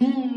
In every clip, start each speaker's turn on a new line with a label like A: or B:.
A: Mm.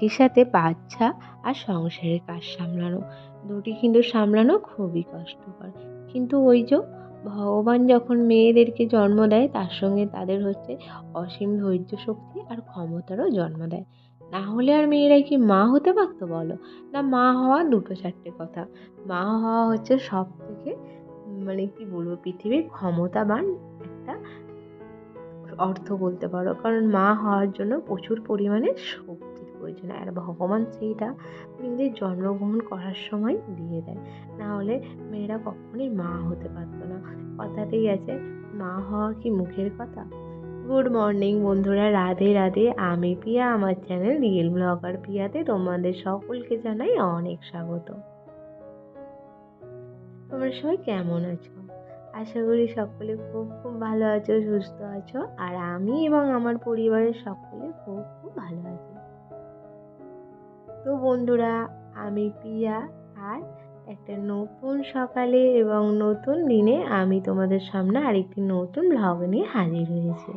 A: একই সাথে বাচ্চা আর সংসারের কাজ সামলানো। দুটি কিন্তু সামলানো খুবই কষ্টকর। কিন্তু ওই যে ভগবান যখন মেয়েদেরকে জন্ম দেয়, তার সঙ্গে তাদের হচ্ছে অসীম ধৈর্য শক্তি আর ক্ষমতারও জন্ম দেয়। না হলে আর মেয়েরা কি মা হতে পারতো বলো? না মা হওয়া দুটো চারটে কথা। মা হওয়া হচ্ছে সব থেকে মানে কি বলব, পৃথিবীর ক্ষমতাবান একটা অর্থ বলতে পারো। কারণ মা হওয়ার জন্য প্রচুর পরিমাণে প্রয়োজন আর ভগবান সেইটা মেয়েদের জন্মগ্রহণ করার সময় দিয়ে দেয়। না হলে মেয়েরা কখনোই মা হতে পারতো না। কথাতেই আছে, মা হওয়া কি মুখের কথা? গুড মর্নিং বন্ধুরা, রাধে রাধে। আমি পিয়া আমার চ্যানেল রিয়েল ব্লগার পিয়াতে তোমাদের সকলকে জানাই অনেক স্বাগত। তোমরা সবাই কেমন আছো? আশা করি সকলে খুব খুব ভালো আছো, সুস্থ আছো। আর আমি এবং আমার পরিবারের সকলে খুব খুব ভালো আছি। তো বন্ধুরা, আমি পিয়া আর একটা নতুন সকালে এবং নতুন দিনে আমি তোমাদের সামনে আরেকটি নতুন ভ্লগ নিয়ে হাজির হয়েছি।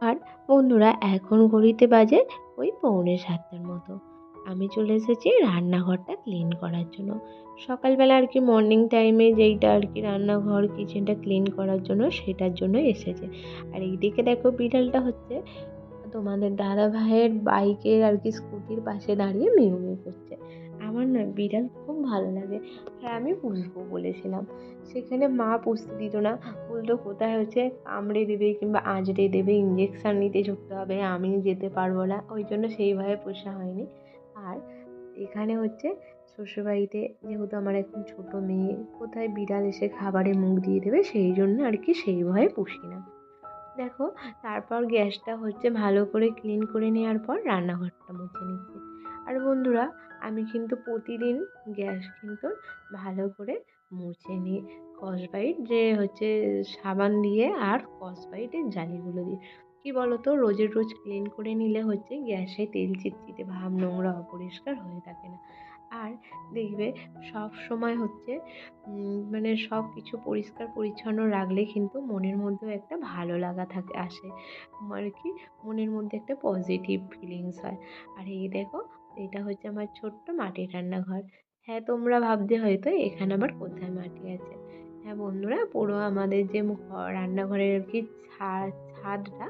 A: আর বন্ধুরা, এখন ঘড়িতে বাজে ওই পৌনে সাতটার মতো। আমি চলে এসেছি রান্নাঘরটা ক্লিন করার জন্য। সকালবেলা আর কি মর্নিং টাইমে যেইটা আর কি রান্নাঘর কিচেনটা ক্লিন করার জন্য সেটার জন্য এসেছে। আর এইদিকে দেখো বিড়ালটা হচ্ছে তোমাদের দাদা ভাইয়ের বাইকের আর কি স্কুটির পাশে দাঁড়িয়ে মিউ মিউ করছে। আমার না বিড়াল খুব ভালো লাগে। হ্যাঁ আমি পুষবো বলেছিলাম। সেখানে মা পুষতে দিত না। বলতো, কোথায় হচ্ছে? কামড়ে দেবে কিংবা আঁচড়ে দেবে ইঞ্জেকশান নিতে ছুটতে হবে, আমি যেতে পারব না। ওই জন্য সেইভাবে পোষা হয়নি। আর এখানে হচ্ছে শ্বশুরবাড়িতে যেহেতু আমার এখন ছোট মেয়ে, কোথায় বিড়াল এসে খাবারে মুখ দিয়ে দেবে, সেই জন্য আর কি সেই ভয়ে পুষি না। দেখো, তারপর গ্যাসটা হচ্ছে ভালো করে ক্লিন করে নেওয়ার পর রান্নাঘরটা মুছে নিচ্ছি। আর বন্ধুরা, আমি কিন্তু প্রতিদিন গ্যাস কিন্তু ভালো করে মুছে নিই। স্কচব্রাইট যে হচ্ছে সাবান দিয়ে আর স্কচব্রাইটের জালিগুলো দিয়ে। কী বলো তো রোজের রোজ ক্লিন করে নিলে হচ্ছে গ্যাসে তেল চিটচিটে ভাব নোংরা অপরিষ্কার হয়ে থাকে না। আর দেখবে সব সময় হচ্ছে মানে সব কিছু পরিষ্কার পরিচ্ছন্ন রাখলে কিন্তু মনের মধ্যেও একটা ভালো লাগা থাকে, আসে। আর কি? মনের মধ্যে একটা পজিটিভ ফিলিংস হয়। আর এই দেখো, এটা হচ্ছে আমার ছোট্ট মাটির রান্নাঘর। হ্যাঁ তোমরা ভাবতে হয়তো এখানে আবার কোথায় মাটি আছে। হ্যাঁ বন্ধুরা, পুরো আমাদের যে রান্নাঘরের আর কি ছাদটা,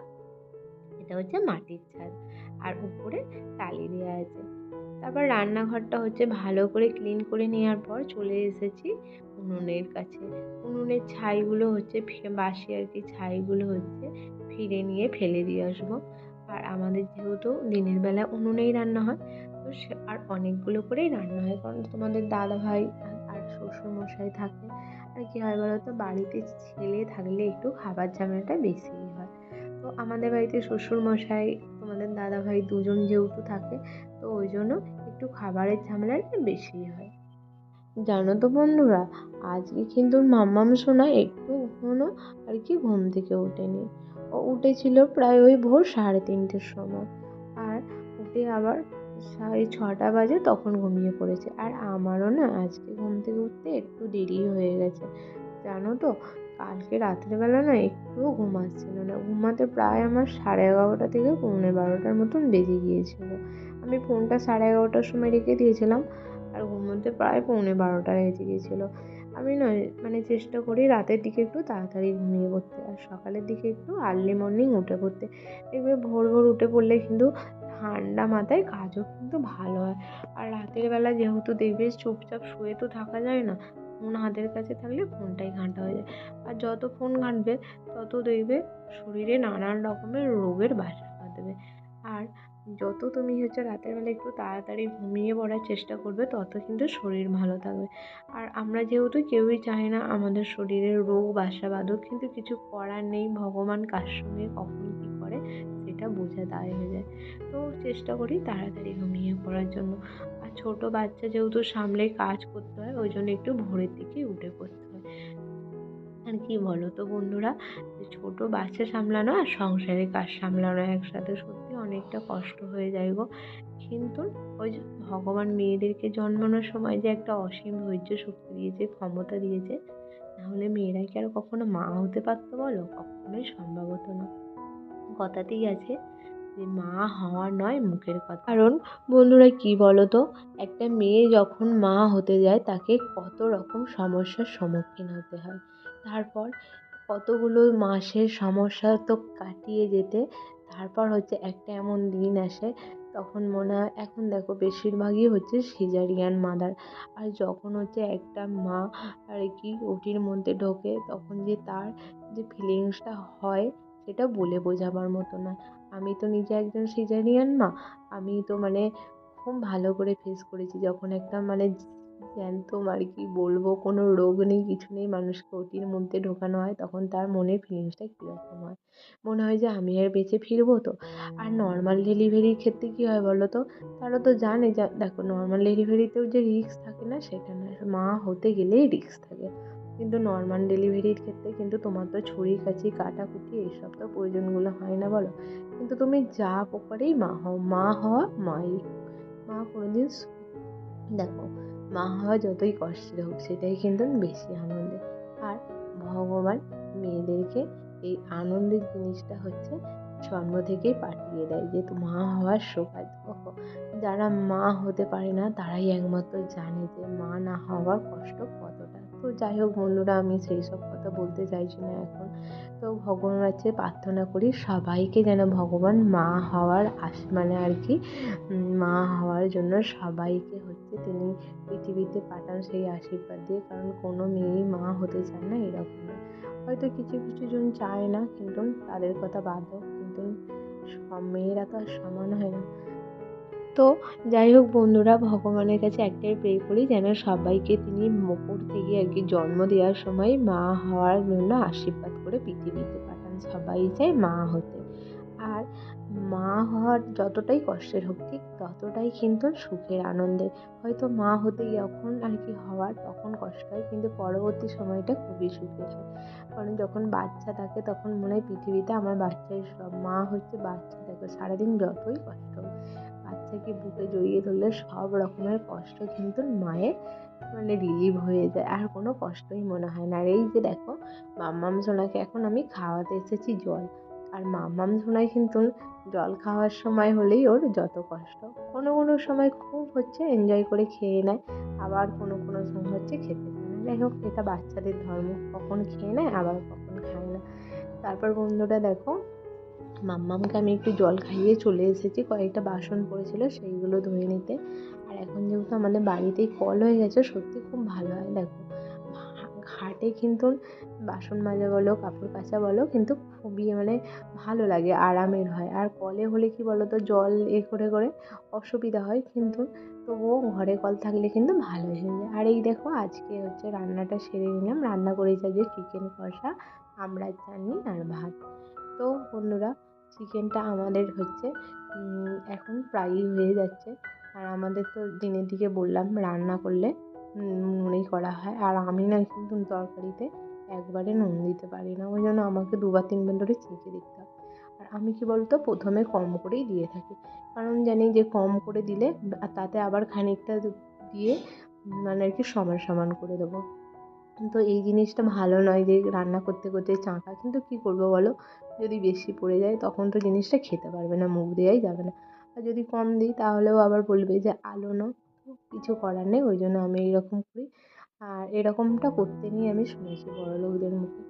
A: এটা হচ্ছে মাটির ছাদ। আর উপরে টালি দেওয়া আছে। তারপর রান্নাঘরটা হচ্ছে ভালো করে ক্লিন করে নেওয়ার পর চলে এসেছি উনুনের কাছে। উনুনের ছাইগুলো হচ্ছে বাসি আর কি ছাইগুলো হচ্ছে ফিরে নিয়ে ফেলে দিয়ে আসব। আর আমাদের যেহেতু দিনের বেলা উনুনেই রান্না হয়, তো সে, আর অনেকগুলো করেই রান্না হয়। কারণ তোমাদের দাদা ভাই আর শ্বশুর মশাই থাকে। আর কী হয় বলো তো, বাড়িতে ছেলে থাকলে একটু খাবার ঝামেলাটা বেশিই হয়। তো আমাদের বাড়িতে শ্বশুর মশাই তোমাদের দাদা ভাই দুজন যেহেতু থাকে তো ওই জন্য একটু খাবারের ঝামেলাটা বেশিই হয়। জানো তো বন্ধুরা, আজকে কিন্তু মাম্মাম সোনা একটু এখনও আর কি ঘুম থেকে ওঠেনি। ও উঠেছিল প্রায় ওই ভোর সাড়ে তিনটের সময়। আর উঠে আবার সাড়ে ছটা বাজে তখন ঘুমিয়ে পড়েছে। আর আমারও না আজকে ঘুম থেকে উঠতে একটু দেরি হয়ে গেছে। জানো তো, কালকে রাত্রেবেলা না একটুও ঘুম আসছিল না। ঘুমাতে প্রায় আমার সাড়ে এগারোটা থেকে পৌনে বারোটার মতন বেজে গিয়েছিল। আমি ফোনটা সাড়ে এগারোটার সময় রেখে দিয়েছিলাম, আর ঘুমোতে প্রায় পৌনে বারোটা বেজে গিয়েছিল। আমি নয় মানে চেষ্টা করি রাতের দিকে একটু তাড়াতাড়ি ঘুমিয়ে পড়তে, আর সকালের দিকে একটু আর্লি মর্নিং উঠে পড়তে। দেখবে ভোর ভোর উঠে পড়লে কিন্তু ঠান্ডা মাথায় কাজও কিন্তু ভালো হয়। আর রাতের বেলা যেহেতু দেখবে চুপচাপ শুয়ে তো থাকা যায় না ফোন হাতের কাছে থাকলে ফোনটাই ঘাঁটা হয়ে যায়। আর যত ফোন ঘাঁটবে, তত দেখবে শরীরে নানান রকমের রোগের বাসা বাঁধবে। আর যত তুমি হচ্ছে রাতের বেলা একটু তাড়াতাড়ি ঘুমিয়ে পড়ার চেষ্টা করবে, তত কিন্তু শরীর ভালো থাকবে। আর আমরা যেহেতু কেউই চাই না আমাদের শরীরে রোগ বাসা বাঁধুক কিন্তু কিছু করার নেই, ভগবান কার সঙ্গে কখন কী করে সেটা বোঝা দায় হয়ে যায়। তো চেষ্টা করি তাড়াতাড়ি ঘুমিয়ে পড়ার জন্য। আর ছোটো বাচ্চা যেহেতু সামলে কাজ করতে হয়, ওই জন্য একটু ভোরের দিকেই উঠে পড়তে হয়। আর কি বলো তো বন্ধুরা ছোটো বাচ্চা সামলানো আর সংসারের কাজ সামলানো একসাথে সত্যি অনেকটা কষ্ট হয়ে যায় গো। কিন্তু ওই ভগবান মেয়েদেরকে জন্মানোর সময় যে একটা অসীম ধৈর্য শক্তি দিয়েছে, ক্ষমতা দিয়েছে নাহলে মেয়েরা কি আর কখনো মা হতে পারতো বলো? কখনোই সম্ভব হতো না। কথাতেই আছে যে মা হওয়া নয়, মুখের কথা। কারণ বন্ধুরা কি বলো তো একটা মেয়ে যখন মা হতে যায়, তাকে কত রকম সমস্যার সম্মুখীন হতে হয়। তারপর কতগুলো মাসের সমস্যা তো কাটিয়ে যেতে তারপর হচ্ছে একটা এমন দিন আসে তখন মনে হয়, এখন দেখো বেশিরভাগই হচ্ছে সিজারিয়ান মাদার আর যখন হচ্ছে একটা মা আর কি ওটির মধ্যে ঢোকে তখন যে তার যে ফিলিংসটা হয় সেটা বলে বোঝাবার মতো না আমি তো নিজে একজন সিজারিয়ান মা, আমি তো মানে খুব ভালো করে ফেস করেছি। যখন একটা মানে জ্যান্ত আর কি বলব, কোনো রোগ নেই, কিছু নেই। মানুষকে ওটির মধ্যে ঢোকানো হয়, তখন তার মনের ফিলিংসটা কীরকম হয়। মনে হয় যে আমি আর বেঁচে ফিরবো তো। আর নর্মাল ডেলিভারির ক্ষেত্রে কী হয় বলো তো? তারা তো জানে যা, দেখো নর্মাল ডেলিভারিতেও যে রিস্ক থাকে না সেটা মা হতে গেলেই রিস্ক থাকে। কিন্তু নর্মাল ডেলিভারির ক্ষেত্রে কিন্তু তোমার তো ছুরি, কাঁচি কাটাকুটি এইসব তো প্রয়োজনগুলো হয় না বলো। কিন্তু তুমি যা প্রকারেই মা হও, মা হওয়া, মাই মা কোনোদিন দেখো মা হওয়া যতই কষ্টের হোক সেটাই কিন্তু বেশি আনন্দের আর ভগবান মেয়েদেরকে এই আনন্দের জিনিসটা হচ্ছে জন্ম থেকেই পাঠিয়ে দেয় যেহেতু মা হওয়ার সৌভাগ্য। যারা মা হতে পারে না তারাই একমাত্র জানে যে মা না হওয়ার কষ্ট কতটা। তো যাই হোক বন্ধুরা, আমি সেই সব কথা বলতে চাইছি না এখন। তো ভগবানের কাছে প্রার্থনা করি সবাইকে যেন ভগবান মা হওয়ার আস মানে আর কি মা হওয়ার জন্য সবাইকে হচ্ছে তিনি পৃথিবীতে পাঠান সেই আশীর্বাদ দিয়ে, কারণ কোনো মেয়েই মা হতে চায় না এরকম। হয়তো কিছু কিছু জন চায় না, কিন্তু তাদের কথা বাদ হোক কিন্তু সব মেয়েরা তো আর সমান হয় না। তো যাই হোক বন্ধুরা, ভগবানের কাছে একটাই প্রে করি, যেন সবাইকে তিনি মকর থেকে আর কি জন্ম দেওয়ার সময় মা হওয়ার জন্য আশীর্বাদ করে পৃথিবীতে পাঠান। সবাই চায় মা হতে। আর মা হওয়ার যতটাই কষ্টের হোক, ঠিক ততটাই কিন্তু সুখের আনন্দের। হয়তো মা হতে যখন আর কি হওয়ার তখন কষ্ট হয়, কিন্তু পরবর্তী সময়টা খুবই সুখের হয়। কারণ যখন বাচ্চা থাকে, তখন মনে হয় পৃথিবীতে আমার বাচ্চাই সব। মা হচ্ছে বাচ্চা, দেখো সারাদিন যতই কষ্ট হোক, বাচ্চাকে বুকে জড়িয়ে ধরলে সব রকমের কষ্ট কিন্তু মায়ের মানে রিলিভ হয়ে যায়। আর কোনো কষ্টই মনে হয় না। আর এই যে দেখো, মাম্মাম সোনাকে এখন আমি খাওয়াতে এসেছি জল। আর মাম্মাম সোনাই কিন্তু জল খাওয়ার সময় হলেই ওর যত কষ্ট। কোনো কোনো সময় খুব হচ্ছে এনজয় করে খেয়ে নেয়, আবার কোনো কোনো সময় হচ্ছে খেতে চায় না। যাই হোক, এটা বাচ্চাদের ধর্ম। কখন খেয়ে নেয়, আবার কখন খায় না। তারপর বন্ধুরা দেখো, মাম্মামকে আমি একটু জল খাইয়ে চলে এসেছি। কয়েকটা বাসন পড়েছিল সেইগুলো ধুয়ে নিতে। আর এখন যেহেতু আমাদের বাড়িতেই কল হয়ে গেছে, সত্যি খুব ভালো হয়, দেখো। ঘাটে কিন্তু বাসন মাজা বলো, কাপড় কাচা বলো, কিন্তু খুবই মানে ভালো লাগে, আরামের হয়। আর কলে হলে কি বলো তো জল এ করে করে অসুবিধা হয়, কিন্তু তবুও ঘরে কল থাকলে কিন্তু ভালো হয়ে যায়। আর এই দেখো, আজকে হচ্ছে রান্নাটা সেরে নিলাম। রান্না করেছি যে চিকেন কষা আমরা চাটনি আর ভাত। তো বন্ধুরা, চিকেনটা আমাদের হচ্ছে এখন প্রায়ই হয়ে যাচ্ছে। আর আমাদের তো দিনের দিকে বললাম, রান্না করলে নুনেই করা হয়। আর আমি না কিন্তু তরকারিতে একবারে নুন দিতে পারি না। ওই জন্য আমাকে দুবার তিনবার ধরে চেখে দিতে হয়। আর আমি কী বলতো, প্রথমে কম করেই দিয়ে থাকি। কারণ জানি যে কম করে দিলে তাতে আবার খানিকটা দিয়ে মানে আর কি সমান সমান করে দেবো। তো এই জিনিসটা ভালো নয় যে রান্না করতে করতে চাঁকা কিন্তু কী করব বলো? যদি বেশি পড়ে যায় তখন তো জিনিসটা খেতে পারবে না, মুখ দেওয়াই যাবে না। আর যদি কম দিই তাহলেও আবার বলবে যে আলো না কিছু করার নেই, ওই জন্য আমি এইরকম করি। আর এরকমটা করতে নিয়ে আমি শুনেছি বড়লোকদের মুখে।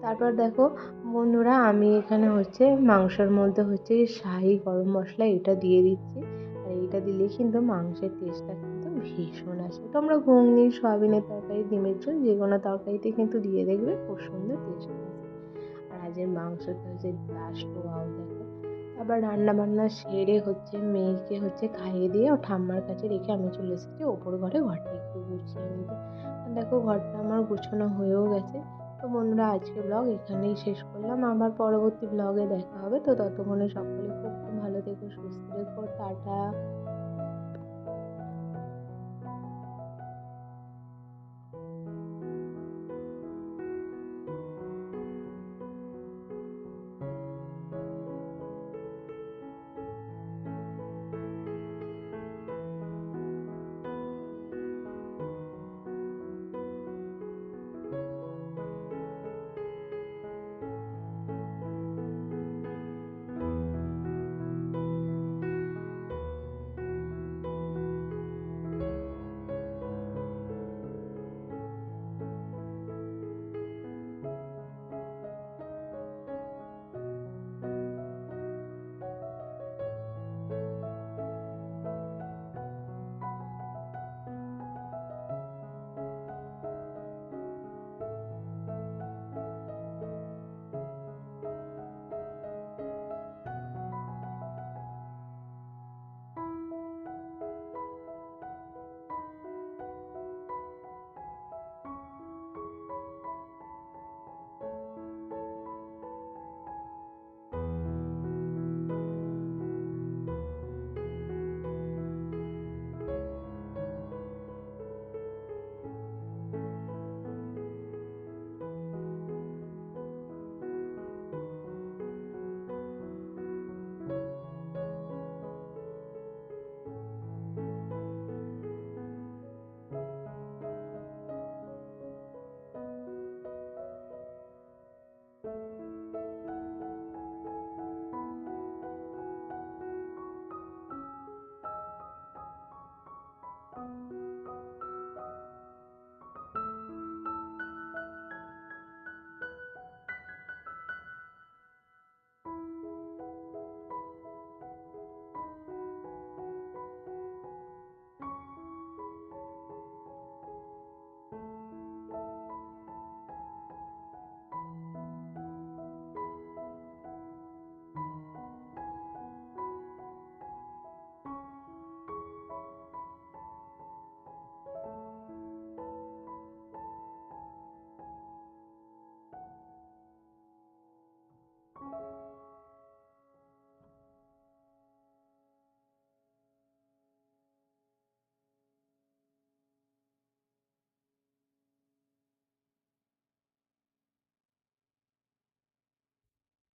A: তারপর দেখো, বন্ধুরা, আমি এখানে হচ্ছে মাংসর মধ্যে হচ্ছে শাহি গরম মশলা এটা দিয়ে দিচ্ছি। আর এইটা দিলে কিন্তু মাংসের টেস্টটা কিন্তু ভীষণ আসে। তোমরা ঘুগনি, সয়াবিনের তরকারি, ডিমের ঝোল, যে কোনো তরকারিতে কিন্তু দিয়ে দেখবে খুব সুন্দর টেস্ট আর আজের মাংসটা হচ্ছে লাস্ট ওয়াও দেখো। আবার রান্না বান্না সেরে হচ্ছে মেয়েকে হচ্ছে খাইয়ে দিয়ে ও ঠাম্মার কাছে রেখে আমি চলে এসেছি ওপর ঘরে ঘরটা একটু গুছিয়ে নিতে। দেখো ঘরটা আমার গুছানো হয়েও গেছে। তো বন্ধুরা, আজকে ব্লগ এখানেই শেষ করলাম। আবার পরবর্তী ব্লগে দেখা হবে। তো ততক্ষণে সকলে খুব ভালো থেকো, সুস্থ থেকো, টাটা।